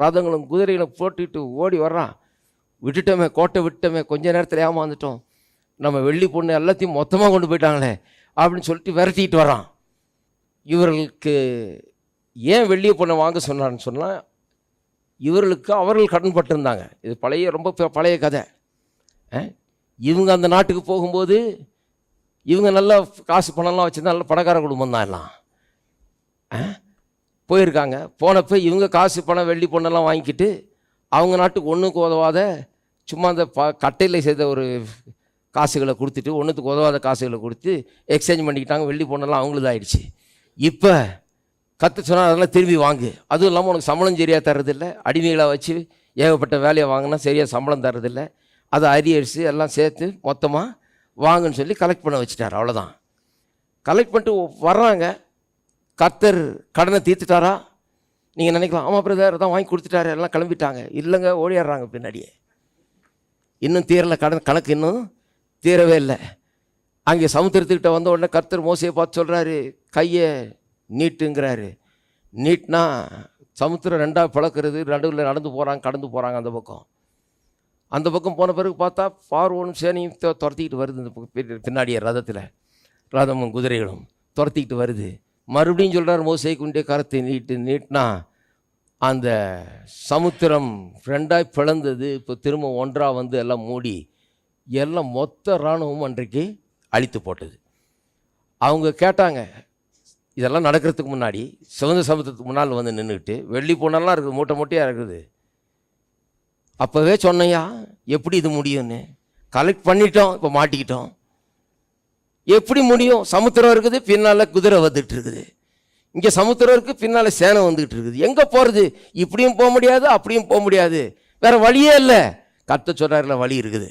ரதங்களும் குதிரைகளும் போட்டிட்டு ஓடி வர்றான். விட்டுட்டோமே கோட்டை விட்டோமே கொஞ்ச நேரத்தில் ஏமாந்துட்டோம். நம்ம வெள்ளி பொண்ணு எல்லாத்தையும் மொத்தமாக கொண்டு போயிட்டாங்களே அப்படின்னு சொல்லிட்டு விரட்டிக்கிட்டு வர்றான். இவர்களுக்கு ஏன் வெள்ளிய பொண்ணை வாங்க சொன்னான்னு சொன்னால் இவர்களுக்கு அவர்கள் கடன் பட்டிருந்தாங்க. இது பழைய ரொம்ப பழைய கதை. இவங்க அந்த நாட்டுக்கு போகும்போது இவங்க நல்லா காசு பணம்லாம் வச்சுருந்தா நல்ல பணக்கார குடும்பம் தான் எல்லாம். ஆ? போயிருக்காங்க. போனப்போ இவங்க காசு பணம் வெள்ளி பொண்ணெல்லாம் வாங்கிக்கிட்டு அவங்க நாட்டுக்கு ஒன்றுக்கு உதவாத சும்மா அந்த ப கட்டையில் செய்த ஒரு காசுகளை கொடுத்துட்டு ஒன்றுத்துக்கு உதவாத காசுகளை கொடுத்து எக்ஸ்சேஞ்ச் பண்ணிக்கிட்டாங்க. வெள்ளி பொண்ணெல்லாம் அவங்களுது ஆயிடுச்சு. இப்போ கற்று சொன்னால் அதெல்லாம் திரும்பி வாங்கு. அதுவும் இல்லாமல் உனக்கு சம்பளம் சரியாக தர்றதில்லை. அடிமைகளாக வச்சு ஏகப்பட்ட வேலையை வாங்கினா சரியாக சம்பளம் தர்றதில்ல. அதை அரியரிசி எல்லாம் சேர்த்து மொத்தமாக வாங்குன்னு சொல்லி கலெக்ட் பண்ண வச்சுட்டார். அவ்வளோதான் கலெக்ட் பண்ணிட்டு வர்றாங்க கர்த்தர் கடனை தீர்த்துட்டாரா? நீங்கள் நினைக்கலாம் ஆமாம் பிரதர் தான் வாங்கி கொடுத்துட்டாரு எல்லாம் கிளம்பிட்டாங்க. இல்லைங்க ஓடிடுறாங்க பின்னாடியே. இன்னும் தீரல கடன் கணக்கு இன்னும் தீரவே இல்லை. அங்கே சமுத்திரத்துக்கிட்ட வந்த உடனே கர்த்தர் மோசையை பார்த்து சொல்கிறாரு கையை நீட்டுங்கிறாரு. நீட்னா சமுத்திரம் ரெண்டாக பிளக்கிறது நடுவில் நடந்து போகிறாங்க கடந்து போகிறாங்க அந்த பக்கம். அந்த பக்கம் போன பிறகு பார்த்தா பார்வோனும் சேனையும் துரத்திக்கிட்டு வருது இந்த பக்கம் பின்னாடியே ரதத்தில். ரதமும் குதிரைகளும் துரத்திக்கிட்டு வருது. மறுபடியும் சொல்கிறார் மோசை குண்டே கரத்தை நீட்டு நீட்டினா அந்த சமுத்திரம் ரெண்டாய் பிளந்தது இப்போ திரும்ப ஒன்றாக வந்து எல்லாம் மூடி எல்லாம் மொத்த இராணுவம் அன்றைக்கு அழித்து போட்டது. அவங்க கேட்டாங்க இதெல்லாம் நடக்கிறதுக்கு முன்னாடி சிவந்த சமுத்திரத்துக்கு முன்னால் வந்து நின்றுக்கிட்டு வெள்ளி பொண்ணெல்லாம் இருக்குது மூட்டை மூட்டையாக இருக்குது. அப்போவே சொன்னையா எப்படி இது முடியும்னு? கலெக்ட் பண்ணிட்டோம் இப்போ மாட்டிக்கிட்டோம். எப்படி முடியும்? சமுத்திரம் இருக்குது பின்னால் குதிரை வந்துட்டு இருக்குது. இங்கே சமுத்திரம் இருக்குது பின்னால் சேனை வந்துக்கிட்டு இருக்குது. எங்கே போகிறது இப்படியும் போக முடியாது அப்படியும் போக முடியாது. வேற வழியே இல்லை. கத்த சொல்கிறாருல வழி இருக்குது.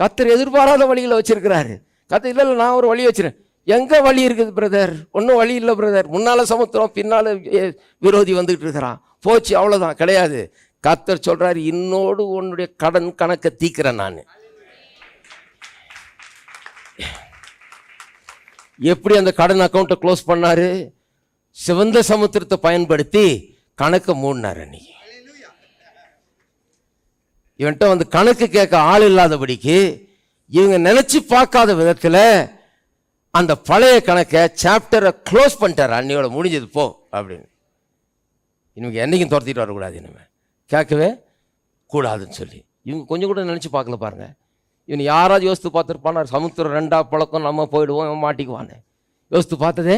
கத்தர் எதிர்பாராத வழியில் வச்சிருக்கிறாரு. கத்தர் இல்லை இல்லை நான் ஒரு வழி வச்சிருக்கேன். எங்கே வழி இருக்குது பிரதர்? ஒன்றும் வழி இல்லை பிரதர். முன்னால் சமுத்திரம் பின்னால் விரோதி வந்துக்கிட்டு இருக்கிறான். போச்சு அவ்வளோதான் கிடையாது. கத்தர் சொல்கிறார் இன்னோடு உன்னுடைய கடன் கணக்கை தீக்கிறேன் நான். எப்படி அந்த கடன் அக்கௌண்ட்டை க்ளோஸ் பண்ணாரு? சிவந்த சமுத்திரத்தை பயன்படுத்தி கணக்கை மூடினார் அன்னைக்கு. இவன்கிட்ட வந்து கணக்கு கேட்க ஆள் இல்லாதபடிக்கு இவங்க நினச்சி பார்க்காத விதத்தில் அந்த பழைய கணக்கை சாப்டரை க்ளோஸ் பண்ணிட்டார். அன்னையோட முடிஞ்சது போ அப்படின்னு. இன்னைக்கு என்றைக்கும் துரத்திட்டு வரக்கூடாது இனிமே கேட்கவே கூடாதுன்னு சொல்லி. இவங்க கொஞ்சம் கூட நினச்சி பார்க்கல பாருங்க. இவன் யாராவது யோசித்து பார்த்துருப்பானா? சமுத்திரம் ரெண்டா பழக்கம் நம்ம போயிடுவோம் இவன் மாட்டிக்குவானே. யோசித்து பார்த்ததே